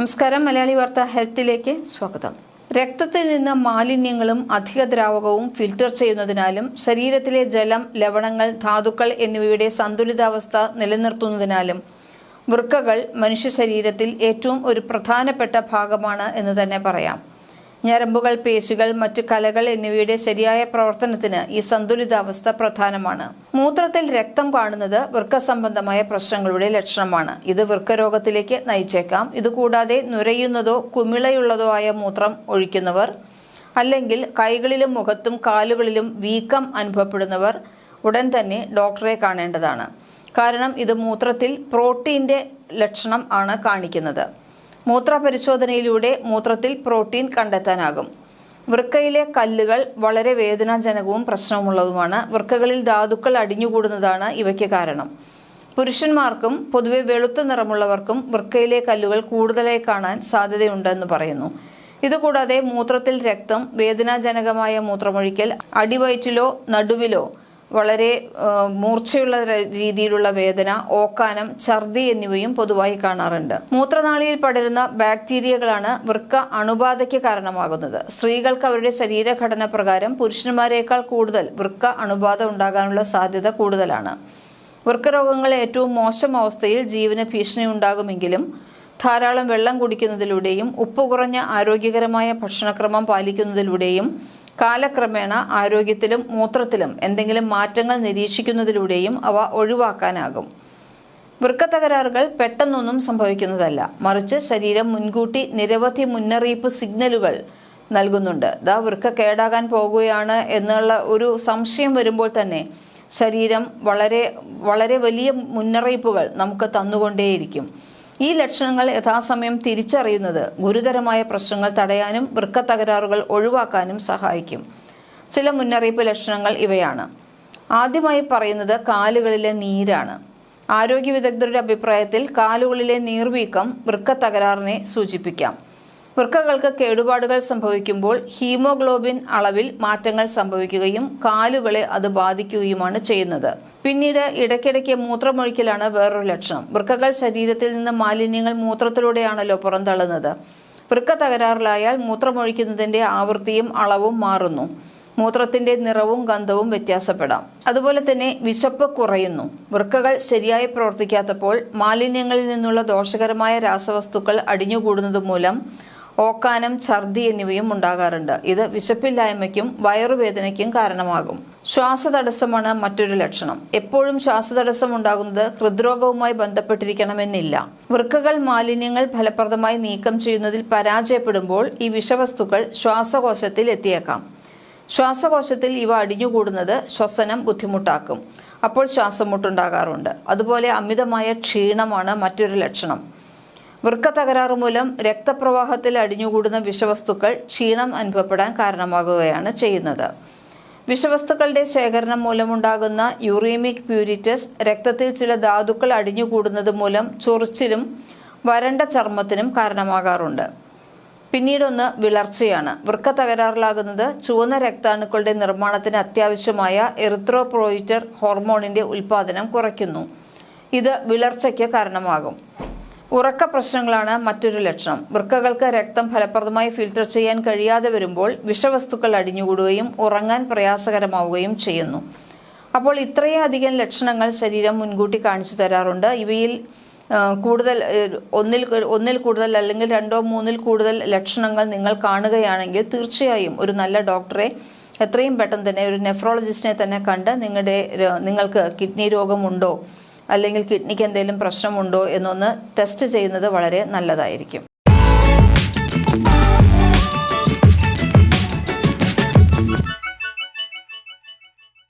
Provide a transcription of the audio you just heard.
നമസ്കാരം മലയാളി വാർത്ത ഹെൽത്തിലേക്ക് സ്വാഗതം. രക്തത്തിൽ നിന്ന് മാലിന്യങ്ങളും അധിക ദ്രാവകവും ഫിൽറ്റർ ചെയ്യുന്നതിനാലും ശരീരത്തിലെ ജലം ലവണങ്ങൾ ധാതുക്കൾ എന്നിവയുടെ സന്തുലിതാവസ്ഥ നിലനിർത്തുന്നതിനാലും വൃക്കകൾ മനുഷ്യ ശരീരത്തിൽ ഏറ്റവും ഒരു പ്രധാനപ്പെട്ട ഭാഗമാണ് എന്ന് തന്നെ പറയാം. ഞരമ്പുകൾ പേശികൾ മറ്റു കലകൾ എന്നിവയുടെ ശരിയായ പ്രവർത്തനത്തിന് ഈ സന്തുലിതാവസ്ഥ പ്രധാനമാണ്. മൂത്രത്തിൽ രക്തം കാണുന്നത് വൃക്ക സംബന്ധമായ പ്രശ്നങ്ങളുടെ ലക്ഷണമാണ്. ഇത് വൃക്കരോഗത്തിലേക്ക് നയിച്ചേക്കാം. ഇതുകൂടാതെ നുരയുന്നതോ കുമിളയുള്ളതോ ആയ മൂത്രം ഒഴിക്കുന്നവർ അല്ലെങ്കിൽ കൈകളിലും മുഖത്തും കാലുകളിലും വീക്കം അനുഭവപ്പെടുന്നവർ ഉടൻ തന്നെ ഡോക്ടറെ കാണേണ്ടതാണ്. കാരണം ഇത് മൂത്രത്തിൽ പ്രോട്ടീന്റെ ലക്ഷണം ആണ് കാണിക്കുന്നത്. മൂത്രപരിശോധനയിലൂടെ മൂത്രത്തിൽ പ്രോട്ടീൻ കണ്ടെത്താനാകും. വൃക്കയിലെ കല്ലുകൾ വളരെ വേദനാജനകവും പ്രശ്നമുള്ളതുമാണ് വൃക്കകളിൽ ധാതുക്കൾ അടിഞ്ഞുകൂടുന്നതാണ് ഇവയ്ക്ക് കാരണം. പുരുഷന്മാർക്കും പൊതുവെ വെളുത്ത നിറമുള്ളവർക്കും വൃക്കയിലെ കല്ലുകൾ കൂടുതലായി കാണാൻ സാധ്യതയുണ്ടെന്ന് പറയുന്നു. ഇതുകൂടാതെ മൂത്രത്തിൽ രക്തം വേദനാജനകമായ മൂത്രമൊഴിക്കൽ അടിവയറ്റിലോ നടുവിലോ വളരെ മൂർച്ചയുള്ള രീതിയിലുള്ള വേദന ഓക്കാനം ഛർദി എന്നിവയും പൊതുവായി കാണാറുണ്ട്. മൂത്രനാളിയിൽ പടരുന്ന ബാക്ടീരിയകളാണ് വൃക്ക അണുബാധയ്ക്ക് കാരണമാകുന്നത്. സ്ത്രീകൾക്ക് അവരുടെ ശരീരഘടന പ്രകാരം പുരുഷന്മാരെക്കാൾ കൂടുതൽ വൃക്ക അണുബാധ ഉണ്ടാകാനുള്ള സാധ്യത കൂടുതലാണ്. വൃക്കരോഗങ്ങൾ ഏറ്റവും മോശം അവസ്ഥയിൽ ജീവന് ഭീഷണി ഉണ്ടാകുമെങ്കിലും ധാരാളം വെള്ളം കുടിക്കുന്നതിലൂടെയും ഉപ്പ് കുറഞ്ഞ ആരോഗ്യകരമായ ഭക്ഷണക്രമം പാലിക്കുന്നതിലൂടെയും കാലക്രമേണ ആരോഗ്യത്തിലും മൂത്രത്തിലും എന്തെങ്കിലും മാറ്റങ്ങൾ നിരീക്ഷിക്കുന്നതിലൂടെയും അവ ഒഴിവാക്കാനാകും. വൃക്ക തകരാറുകൾ പെട്ടെന്നൊന്നും സംഭവിക്കുന്നതല്ല. മറിച്ച് ശരീരം മുൻകൂട്ടി നിരവധി മുന്നറിയിപ്പ് സിഗ്നലുകൾ നൽകുന്നുണ്ട്. ദാ വൃക്ക കേടാകാൻ പോകുകയാണ് എന്നുള്ള ഒരു സംശയം വരുമ്പോൾ തന്നെ ശരീരം വളരെ വളരെ വലിയ മുന്നറിയിപ്പുകൾ നമുക്ക് തന്നുകൊണ്ടേയിരിക്കും. ഈ ലക്ഷണങ്ങൾ യഥാസമയം തിരിച്ചറിയുന്നത് ഗുരുതരമായ പ്രശ്നങ്ങൾ തടയാനും വൃക്ക തകരാറുകൾ ഒഴിവാക്കാനും സഹായിക്കും. ചില മുന്നറിയിപ്പ് ലക്ഷണങ്ങൾ ഇവയാണ്. ആദ്യമായി പറയുന്നത് കാലുകളിലെ നീരാണ്. ആരോഗ്യ വിദഗ്ധരുടെ അഭിപ്രായത്തിൽ കാലുകളിലെ നീർവീക്കം വൃക്ക തകരാറിനെ സൂചിപ്പിക്കാം. വൃക്കകൾക്ക് കേടുപാടുകൾ സംഭവിക്കുമ്പോൾ ഹീമോഗ്ലോബിൻ അളവിൽ മാറ്റങ്ങൾ സംഭവിക്കുകയും കാലുകളെ അത് ബാധിക്കുകയുമാണ് ചെയ്യുന്നത്. പിന്നീട് ഇടയ്ക്കിടയ്ക്ക് മൂത്രമൊഴിക്കലാണ് വേറൊരു ലക്ഷണം. വൃക്കകൾ ശരീരത്തിൽ നിന്ന് മാലിന്യങ്ങൾ മൂത്രത്തിലൂടെയാണല്ലോ പുറന്തള്ളുന്നത്. വൃക്ക തകരാറിലായാൽ മൂത്രമൊഴിക്കുന്നതിന്റെ ആവൃത്തിയും അളവും മാറുന്നു. മൂത്രത്തിന്റെ നിറവും ഗന്ധവും വ്യത്യാസപ്പെടാം. അതുപോലെ തന്നെ വിശപ്പ് കുറയുന്നു. വൃക്കകൾ ശരിയായി പ്രവർത്തിക്കാത്തപ്പോൾ മാലിന്യങ്ങളിൽ നിന്നുള്ള ദോഷകരമായ രാസവസ്തുക്കൾ അടിഞ്ഞുകൂടുന്നത് മൂലം ഓക്കാനം ഛർദി എന്നിവയും ഉണ്ടാകാറുണ്ട്. ഇത് വിശപ്പില്ലായ്മയ്ക്കും വയറുവേദനയ്ക്കും കാരണമാകും. ശ്വാസതടസ്സമാണ് മറ്റൊരു ലക്ഷണം. എപ്പോഴും ശ്വാസതടസ്സം ഉണ്ടാകുന്നത് ഹൃദ്രോഗവുമായി ബന്ധപ്പെട്ടിരിക്കണമെന്നില്ല. വൃക്കകൾ മാലിന്യങ്ങൾ ഫലപ്രദമായി നീക്കം ചെയ്യുന്നതിൽ പരാജയപ്പെടുമ്പോൾ ഈ വിഷവസ്തുക്കൾ ശ്വാസകോശത്തിൽ എത്തിയേക്കാം. ശ്വാസകോശത്തിൽ ഇവ അടിഞ്ഞുകൂടുന്നത് ശ്വസനം ബുദ്ധിമുട്ടാക്കും. അപ്പോൾ ശ്വാസമുട്ടുണ്ടാകാറുണ്ട്. അതുപോലെ അമിതമായ ക്ഷീണമാണ് മറ്റൊരു ലക്ഷണം. വൃക്ക തകരാറ് മൂലം രക്തപ്രവാഹത്തിൽ അടിഞ്ഞുകൂടുന്ന വിഷവസ്തുക്കൾ ക്ഷീണം അനുഭവപ്പെടാൻ കാരണമാകുകയാണ് ചെയ്യുന്നത്. വിഷവസ്തുക്കളുടെ ശേഖരണം മൂലമുണ്ടാകുന്ന യൂറീമിക് പ്യൂരിറ്റസ് രക്തത്തിൽ ചില ധാതുക്കൾ അടിഞ്ഞുകൂടുന്നത് മൂലം ചൊറിച്ചിലും വരണ്ട ചർമ്മത്തിനും കാരണമാകാറുണ്ട്. പിന്നീടൊന്ന് വിളർച്ചയാണ്. വൃക്ക തകരാറിലാകുന്നത് ചുവന്ന രക്താണുക്കളുടെ നിർമ്മാണത്തിന് അത്യാവശ്യമായ എറിത്രോപ്രോയിറ്റർ ഹോർമോണിന്റെ ഉൽപാദനം കുറയ്ക്കുന്നു. ഇത് വിളർച്ചയ്ക്ക് കാരണമാകും. ഉറക്ക പ്രശ്നങ്ങളാണ് മറ്റൊരു ലക്ഷണം. വൃക്കകൾക്ക് രക്തം ഫലപ്രദമായി ഫിൽട്ടർ ചെയ്യാൻ കഴിയാതെ വരുമ്പോൾ വിഷവസ്തുക്കൾ അടിഞ്ഞുകൂടുകയും ഉറങ്ങാൻ പ്രയാസകരമാവുകയും ചെയ്യുന്നു. അപ്പോൾ ഇത്രയധികം ലക്ഷണങ്ങൾ ശരീരം മുൻകൂട്ടി കാണിച്ചു തരാറുണ്ട്. ഇവയിൽ കൂടുതൽ ഒന്നിൽ ഒന്നിൽ കൂടുതൽ അല്ലെങ്കിൽ രണ്ടോ മൂന്നിൽ കൂടുതൽ ലക്ഷണങ്ങൾ നിങ്ങൾ കാണുകയാണെങ്കിൽ തീർച്ചയായും ഒരു നല്ല ഡോക്ടറെ എത്രയും പെട്ടെന്ന് തന്നെ ഒരു നെഫ്രോളജിസ്റ്റിനെ തന്നെ കണ്ട് നിങ്ങളുടെ നിങ്ങൾക്ക് കിഡ്നി രോഗമുണ്ടോ അല്ലെങ്കിൽ കിഡ്നിക്ക് എന്തെങ്കിലും പ്രശ്നമുണ്ടോ എന്നൊന്ന് ടെസ്റ്റ് ചെയ്യുന്നത് വളരെ നല്ലതായിരിക്കും.